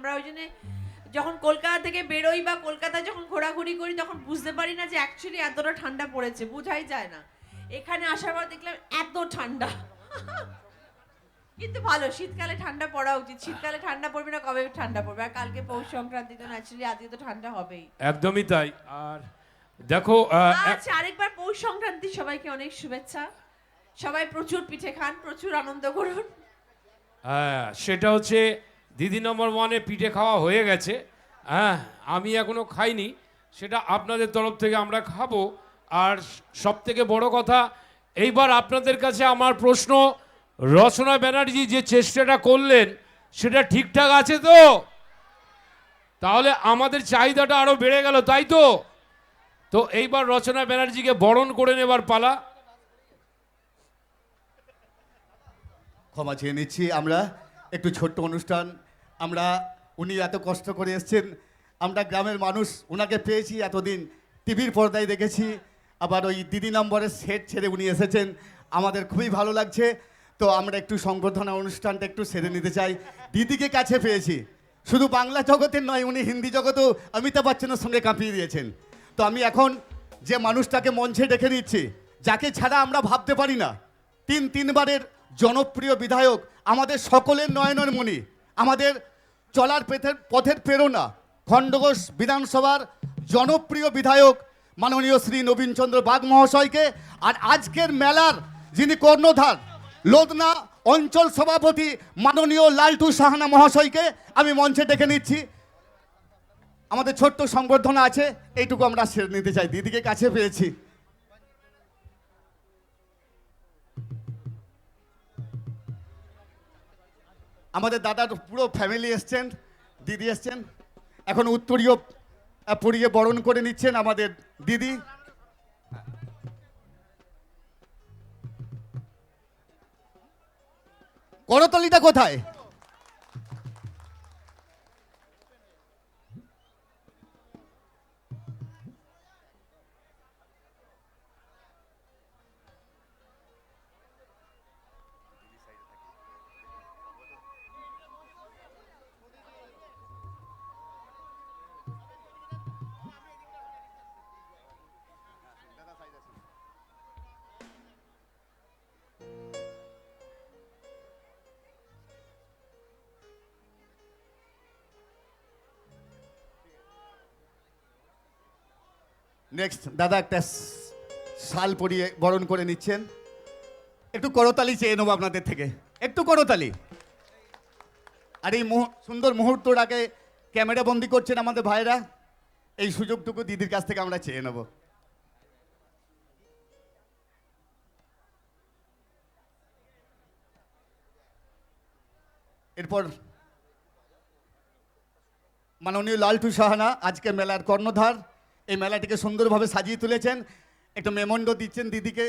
আমরা ওই জন্য যখন কলকাতা থেকে বেরোই বা কলকাতায় যখন ঘোরাঘুরি করি তখন বুঝতে পারি না যে অ্যাকচুয়ালি এতটা ঠান্ডা পড়েছে। বোঝাই যায় না। এখানে আসার পর দেখলাম এত ঠান্ডা। কিন্তু ভালো শীতকালে ঠান্ডা পড়া উচিত। শীতকালে ঠান্ডা পড়বে না কবে ঠান্ডা পড়বে? আর কালকে পৌষ সংক্রান্তি তো ন্যাচারালি আজকে তো ঠান্ডা হবেই। একদমই তাই। আর দেখো আচ্ছা আরেকবার পৌষ সংক্রান্তি সবাইকে অনেক শুভেচ্ছা। সবাই প্রচুর পিঠে খান প্রচুর আনন্দ করুন। হ্যাঁ সেটা হচ্ছে দিদি নম্বর ওয়ানে পিঠে খাওয়া হয়ে গেছে। হ্যাঁ আমি এখনও খাইনি, সেটা আপনাদের তরফ থেকে আমরা খাব। আর সব থেকে বড় কথা, এইবার আপনাদের কাছে আমার প্রশ্ন, রচনা ব্যানার্জি যে চেষ্টাটা করলেন, সেটা ঠিকঠাক আছে তো? তাহলে আমাদের চাহিদাটা আরও বেড়ে গেল, তাই তো? তো এইবার রচনা ব্যানার্জিকে বরণ করে নেবার পালা। ক্ষমা চেয়ে নিচ্ছি আমরা। একটু ছোট্ট অনুষ্ঠান। আমরা, উনি এত কষ্ট করে এসেছেন। আমরা গ্রামের মানুষ ওনাকে পেয়েছি এতদিন। টিভির পর্দায় দেখেছি। আবার ওই দিদি নম্বরের সেট ছেড়ে উনি এসেছেন। আমাদের খুবই ভালো লাগছে। তো আমরা একটু সংবর্ধনা অনুষ্ঠানটা একটু সেরে নিতে চাই। দিদিকে কাছে পেয়েছি। শুধু বাংলা জগতের নয়, উনি হিন্দি জগতেও অমিতাভ বচ্চনের সঙ্গে কাঁপিয়ে দিয়েছেন। তো আমি এখন যে মানুষটাকে মঞ্চে ডেকে নিচ্ছি, যাকে ছাড়া আমরা ভাবতে পারি না, তিন তিনবারের জনপ্রিয় বিধায়ক আমাদের সকলের নয়নের মণি, আমাদের চলার পথের পথের প্রেরণা, খণ্ডঘোষ বিধানসভার জনপ্রিয় বিধায়ক মাননীয় শ্রী নবীনচন্দ্র বাগ মহাশয়কে আর আজকের মেলার যিনি কর্ণধার, লোদনা অঞ্চল সভাপতি মাননীয় লালটু সাহানা মহাশয়কে আমি মঞ্চে ডেকে নিচ্ছি। আমাদের ছোট্ট সংবর্ধনা আছে, এইটুকু আমরা সেরে নিতে চাই। দিদিকে কাছে পেয়েছি। আমাদের দাদার পুরো ফ্যামিলি এসছেন, দিদি এসছেন। এখন উত্তরীয় পরিয়ে বরণ করে নিচ্ছেন আমাদের দিদি। করতলিটা কোথায়? নেক্সট দাদা একটা শাল পরিয়ে বরণ করে নিচ্ছেন। একটু করতালি চেয়ে নেব আপনাদের থেকে। একটু করতালি। আর এই সুন্দর মুহূর্তটাকে ক্যামেরা বন্দি করছেন আমাদের ভাইরা। এই সুযোগটুকু দিদির কাছ থেকে আমরা চেয়ে নেব। এরপর মাননীয় লালটু সাহানা আজকের মেলার কর্ণধার। এই মেলাটিকে সুন্দরভাবে সাজিয়ে তুলেছেন। একটা মেমন্ড দিচ্ছেন দিদিকে।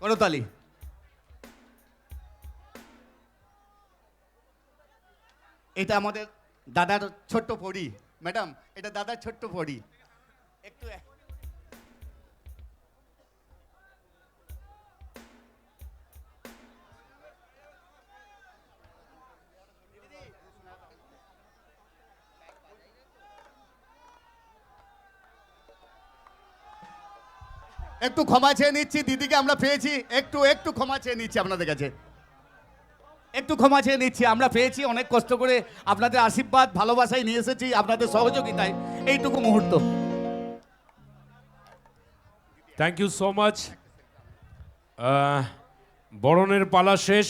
করতালি এটা আমাদের দাদার ছোট্ট পড়ি ম্যাডাম, এটা দাদার ছোট্ট পড়ি একটু একটু ক্ষমা চেয়ে নিচ্ছি, দিদিকে আমরা পেয়েছি, একটু একটু ক্ষমা চেয়ে নিচ্ছি আপনাদের কাছে। একটু ক্ষমা চেয়ে নিচ্ছি, আমরা পেয়েছি, অনেক কষ্ট করে আপনাদের আশীর্বাদ ভালোবাসায় নিয়ে এসেছি, আপনাদের সহযোগিতায়, এইটুকু মুহূর্ত। থ্যাংক ইউ সো মাচ বরণের পালা শেষ।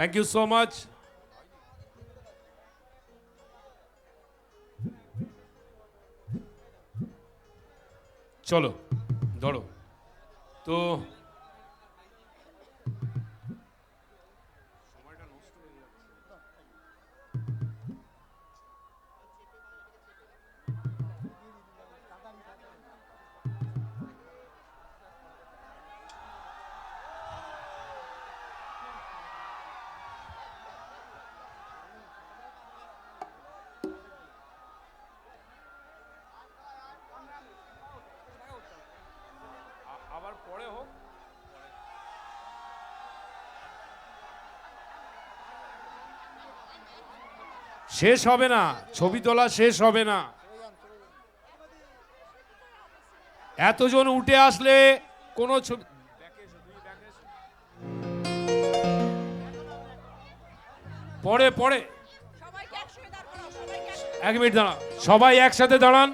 থ্যাংক ইউ সো মাচ চলো ধরো তো শেষ হবে না, ছবি তোলা শেষ হবে না। এতজন উঠে আসলে কোনো ছবি পরে পরে এক মিনিট দাঁড়ান। সবাই একসাথে দাঁড়ান।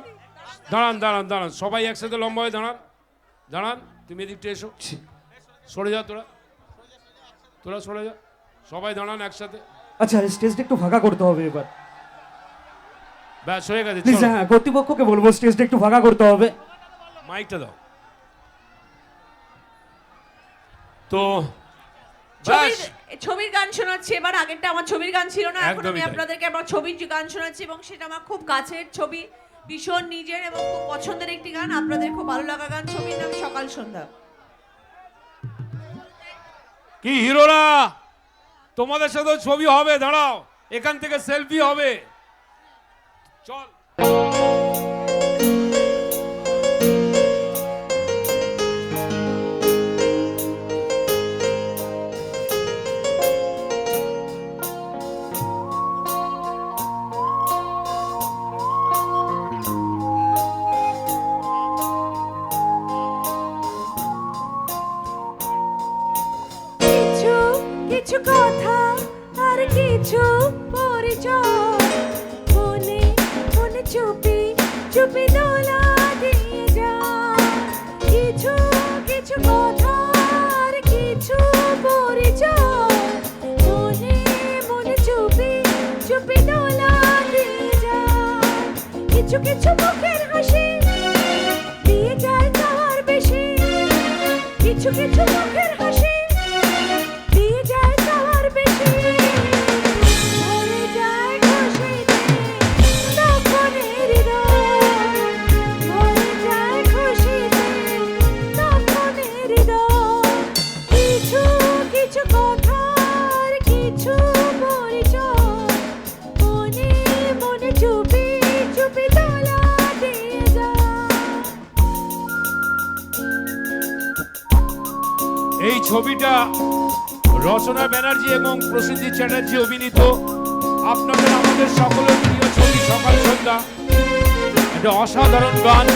দাঁড়ান দাঁড়ান দাঁড়ান। সবাই একসাথে লম্বা হয়ে দাঁড়ান। দাঁড়ান, তুমি এদিকটা এসো। সরে যা তোরা। তোরা সরে যা। সবাই দাঁড়ান একসাথে। আচ্ছা স্টেজটা একটু ফাঁকা করতে হবে এবার। ব্যাস হয়ে গেছে প্লিজ হ্যাঁ কর্তৃপক্ষকে বলব স্টেজটা একটু ফাঁকা করতে হবে। মাইকটা দাও। তো ছবির ছবির গান শোনাচ্ছি এবার আগেরটা আমার ছবির গান ছিল না এখন আমি আপনাদেরকে আমার ছবির যে গান শোনাচ্ছি এবং সেটা আমার খুব কাছের ছবি ভীষণ নিজের এবং খুব পছন্দের একটি গান আপনাদের খুব ভালো লাগা গান ছবির নাম সকাল সন্ধ্যা। কি হিরোরা? তোমাদের সাথে ছবি হবে দাঁড়াও। এখান থেকে সেলফি হবে। চল। কিছু কিছু মুখের হাসি দিয়ে যায় তার বেশি। কিছু কিছু ছবিটা রচনা ব্যানার্জি এবং প্রসেনজিৎ চ্যাটার্জি অভিনীত। আপনাদের, আমাদের সকলের প্রিয় ছবি সকাল সন্ধ্যা। একটা অসাধারণ গান।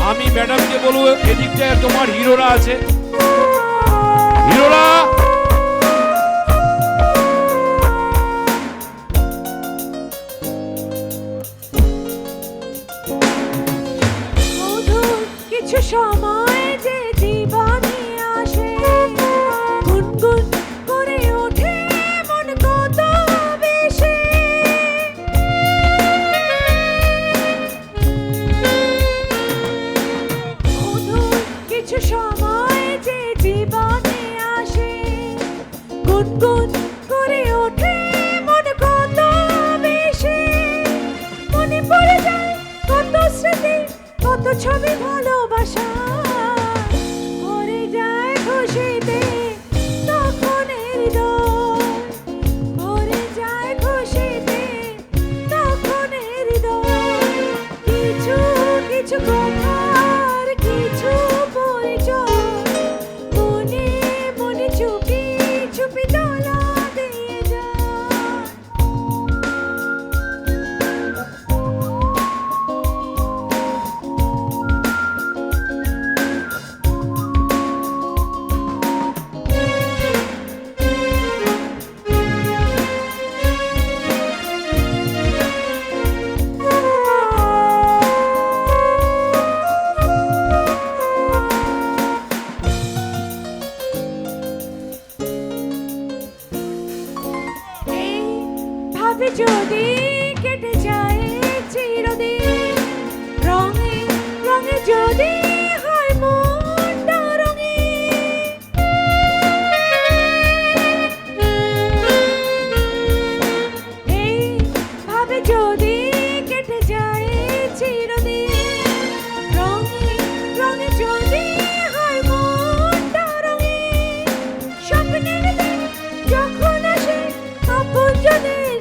আমি ম্যাডামকে বলব, এদিকটায় তোমার হিরোরা আছে। ছবি ভালোবাসা। ভরে যায় খুশিতে তখন হৃদয় যায় খুশিতে তখন কিছু কিছু কথার কিছু পরিচয়। মনে মনে চুপি চুপি গুঞ্জনের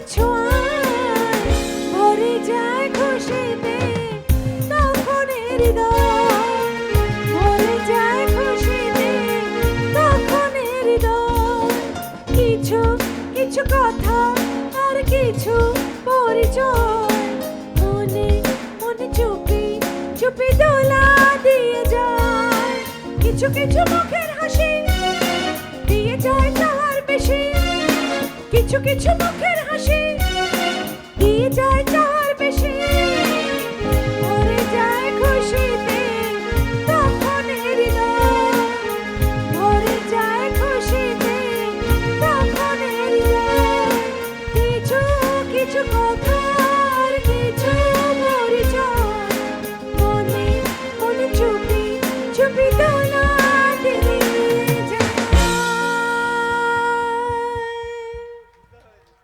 যায় খুশিতে যায় খুশিতে কিছু কিছু কথা আর কিছু মনে মনে চুপি চুপি দিয়ে যায়। কিছু কিছু মুখে কিছু কিছু মুখের হাসি। দিয়ে যায়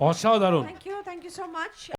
অসাধারণ। Thank you thank you so much